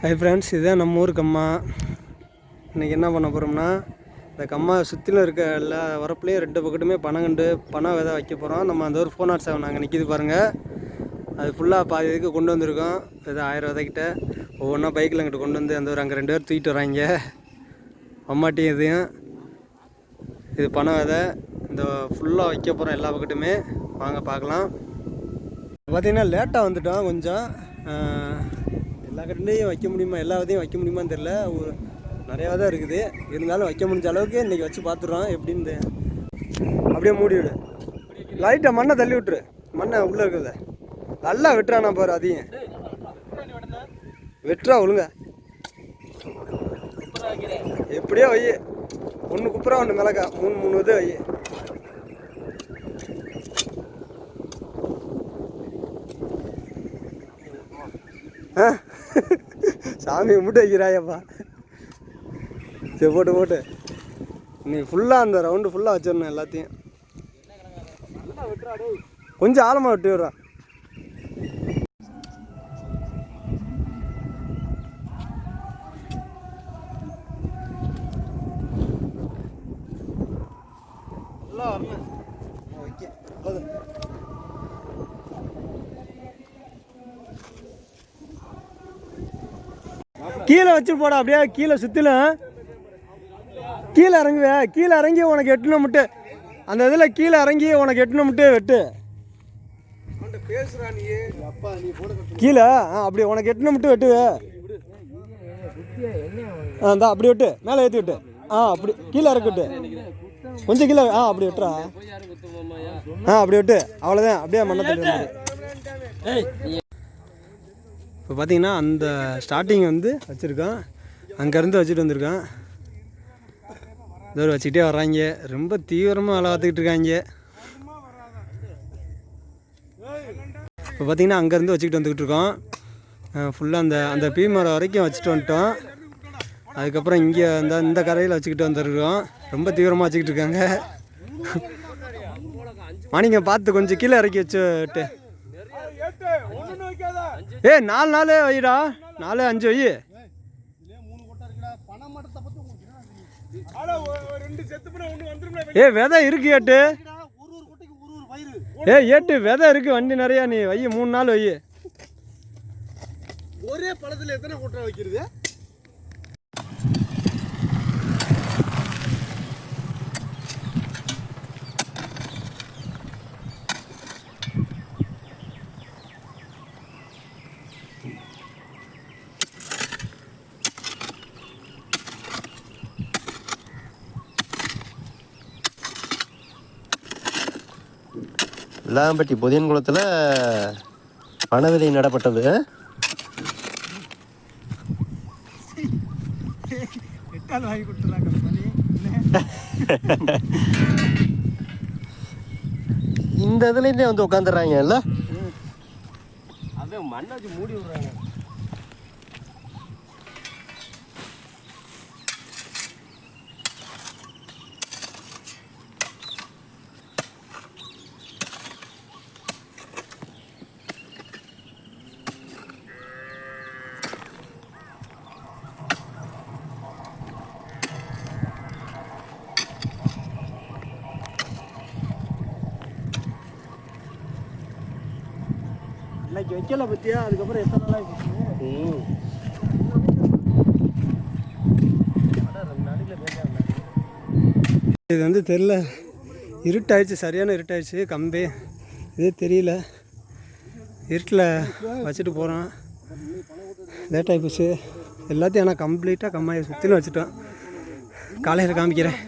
Hi friends இதுதான் நம்ம ஊர் கம்மா இன்றைக்கி என்ன பண்ண போகிறோம்னா இந்த கம்மா சுற்றிலும் இருக்க எல்லா வரப்புலேயும் ரெண்டு பக்கத்துமே பனங்கண்டு பனை விதை வைக்க போகிறோம் நம்ம அந்த ஒரு ஃபோன் ஆட் செவன் அங்கே நிற்கிது பாருங்கள் அது ஃபுல்லாக பாதி இதுக்கு கொண்டு வந்திருக்கோம். இது ஆயிரம் விதைக்கிட்ட ஒவ்வொன்றா பைக்கில் அங்கிட்டு கொண்டு வந்து அந்த ஒரு அங்கே ரெண்டு பேர் தூக்கிட்டு வராங்க. அம்மாட்டியும் இதையும். இது பனை விதை. இந்த ஃபுல்லாக வைக்க போகிறோம் எல்லா பக்கத்துமே. வாங்க பார்க்கலாம். பார்த்தீங்கன்னா லேட்டாக வந்துட்டோம் கொஞ்சம். எல்லா கட்டிலையும் வைக்க முடியுமா? எல்லா விதையும் வைக்க முடியுமான்னு தெரில ஒரு நிறையா தான் இருக்குது. இருந்தாலும் வைக்க முடிஞ்ச அளவுக்கு இன்றைக்கி வச்சு பார்த்துடுறோம். எப்படின்னு அப்படியே மூடி விடு. லைட்டாக மண்ணை தள்ளி விட்டுரு. மண்ணை உள்ளே இருக்கிறத. நல்லா வெட்டுறானா பாரு அதையும். வெட்டுறா ஒழுங்க. எப்படியோ வை. ஒன்று குப்புறா ஒன்று மிளகா. மூணு மூணு இது வை. ஆ? சாமி கும்பிட்டு வைக்கிறாயப்பா. சரி போட்டு போட்டு. நீ ஃபுல்லாக அந்த ரவுண்டு ஃபுல்லாக வச்சிடணும் எல்லாத்தையும். கொஞ்சம் ஆழமாக விட்டு விடுறா. நல்லா வரணும். ஓகே. போதும் கீழே வச்சு போட அப்படியே கீழே சுற்றிலும் கீழே இறங்குவே கீழே இறங்கி உனக்கு எட்டுன முட்டு. அந்த இதில் கீழே இறங்கி உனக்கு எட்டுன முட்டு வெட்டு. கீழே ஆ அப்படி உனக்கு எட்டுன முட்டு வெட்டுவே. ஆ இந்தா அப்படி விட்டு. மேலே ஏற்றி விட்டு. ஆ அப்படி கீழே இறக்கிட்டு. கொஞ்சம் கீழே ஆ அப்படி விட்டுறா. ஆ அப்படி விட்டு. அவ்வளோதான் அப்படியே மண்ணை தள்ளி இப்போ பார்த்தீங்கன்னா அந்த ஸ்டார்டிங் வந்து வச்சுருக்கோம் அங்கேருந்து வச்சுட்டு வந்திருக்கான். இதோ வச்சுக்கிட்டே வர்றாங்க. ரொம்ப தீவிரமாக வேலை பார்த்துக்கிட்டு இருக்காங்க. இப்போ பார்த்தீங்கன்னா அங்கேருந்து வச்சுக்கிட்டு வந்துக்கிட்டு இருக்கோம் ஃபுல்லாக அந்த அந்த பீ மரம் வரைக்கும் வச்சுட்டு வந்துட்டோம் அதுக்கப்புறம் இங்கே அந்த இந்த கரையில் வச்சுக்கிட்டு வந்துருக்கோம் ரொம்ப தீவிரமாக வச்சுக்கிட்டு இருக்காங்க. மணிங்க பார்த்து கொஞ்சம் கீழே இறக்கி வச்சுட்டு. ஏய் நாலு நாலு வைடா. நாலு அஞ்சு வை. ஏ விதை இருக்கு ஏட்டு. ஏ ஏட்டு விதை இருக்கு வண்டி நிறையா நீ வை. மூணு நாள் வை. ஒரே பழத்துல எத்தனை கொட்டை வைக்கிறது? லாம்பட்டி புதியன் குளத்தில் பணவிதை நடப்பட்டது. இந்த இதுலேருந்தே வந்து உட்காந்துடுறாங்க இல்ல? அது மண்ணை மூடி விடுறாங்க. இன்னைக்கு வைக்கல பத்தியா? அதுக்கப்புறம் எத்தனை நாளாக போச்சு இது வந்து தெரில இருட்டாயிடுச்சு சரியான இருட்டாயிடுச்சு கம்பி. இதே தெரியல. இருட்டில் வச்சுட்டு போகிறோம் லேட் ஆகி போச்சு எல்லாத்தையும் ஆனால் கம்ப்ளீட்டாக கம்மாயை சுற்றிலும் வச்சுட்டோம். காலையில் காமிக்கிறேன்.